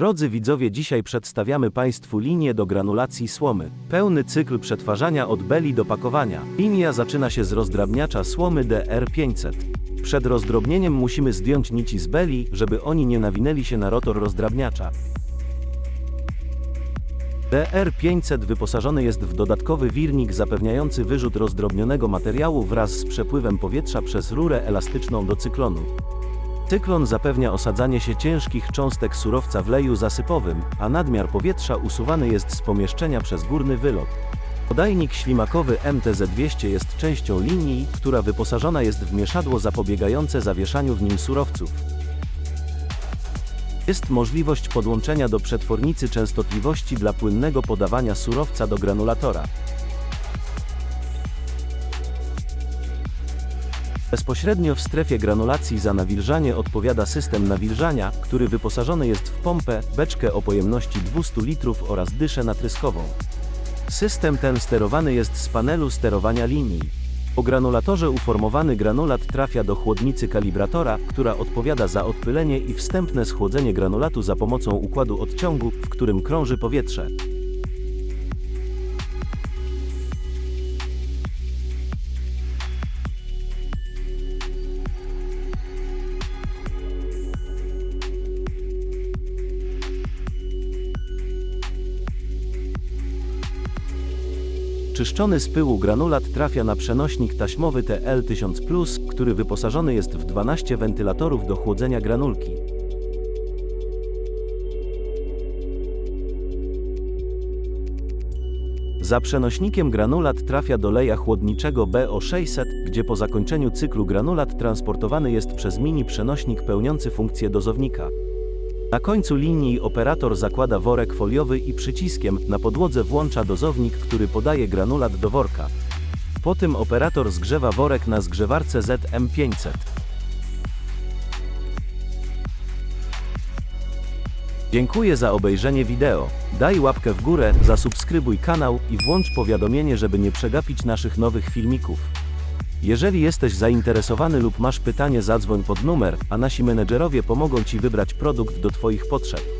Drodzy widzowie, dzisiaj przedstawiamy Państwu linię do granulacji słomy. Pełny cykl przetwarzania od beli do pakowania. Linia zaczyna się z rozdrabniacza słomy DR500. Przed rozdrobnieniem musimy zdjąć nici z beli, żeby oni nie nawinęli się na rotor rozdrabniacza. DR500 wyposażony jest w dodatkowy wirnik zapewniający wyrzut rozdrobnionego materiału wraz z przepływem powietrza przez rurę elastyczną do cyklonu. Cyklon zapewnia osadzanie się ciężkich cząstek surowca w leju zasypowym, a nadmiar powietrza usuwany jest z pomieszczenia przez górny wylot. Podajnik ślimakowy MTZ200 jest częścią linii, która wyposażona jest w mieszadło zapobiegające zawieszaniu w nim surowców. Jest możliwość podłączenia do przetwornicy częstotliwości dla płynnego podawania surowca do granulatora. Bezpośrednio w strefie granulacji za nawilżanie odpowiada system nawilżania, który wyposażony jest w pompę, beczkę o pojemności 200 litrów oraz dyszę natryskową. System ten sterowany jest z panelu sterowania linii. Po granulatorze uformowany granulat trafia do chłodnicy kalibratora, która odpowiada za odpylenie i wstępne schłodzenie granulatu za pomocą układu odciągu, w którym krąży powietrze. Czyszczony z pyłu granulat trafia na przenośnik taśmowy TL1000+, który wyposażony jest w 12 wentylatorów do chłodzenia granulki. Za przenośnikiem granulat trafia do leja chłodniczego BO600, gdzie po zakończeniu cyklu granulat transportowany jest przez mini przenośnik pełniący funkcję dozownika. Na końcu linii operator zakłada worek foliowy i przyciskiem na podłodze włącza dozownik, który podaje granulat do worka. Po tym operator zgrzewa worek na zgrzewarce ZM500. Dziękuję za obejrzenie wideo. Daj łapkę w górę, zasubskrybuj kanał i włącz powiadomienie, żeby nie przegapić naszych nowych filmików. Jeżeli jesteś zainteresowany lub masz pytanie, zadzwoń pod numer, a nasi menedżerowie pomogą Ci wybrać produkt do Twoich potrzeb.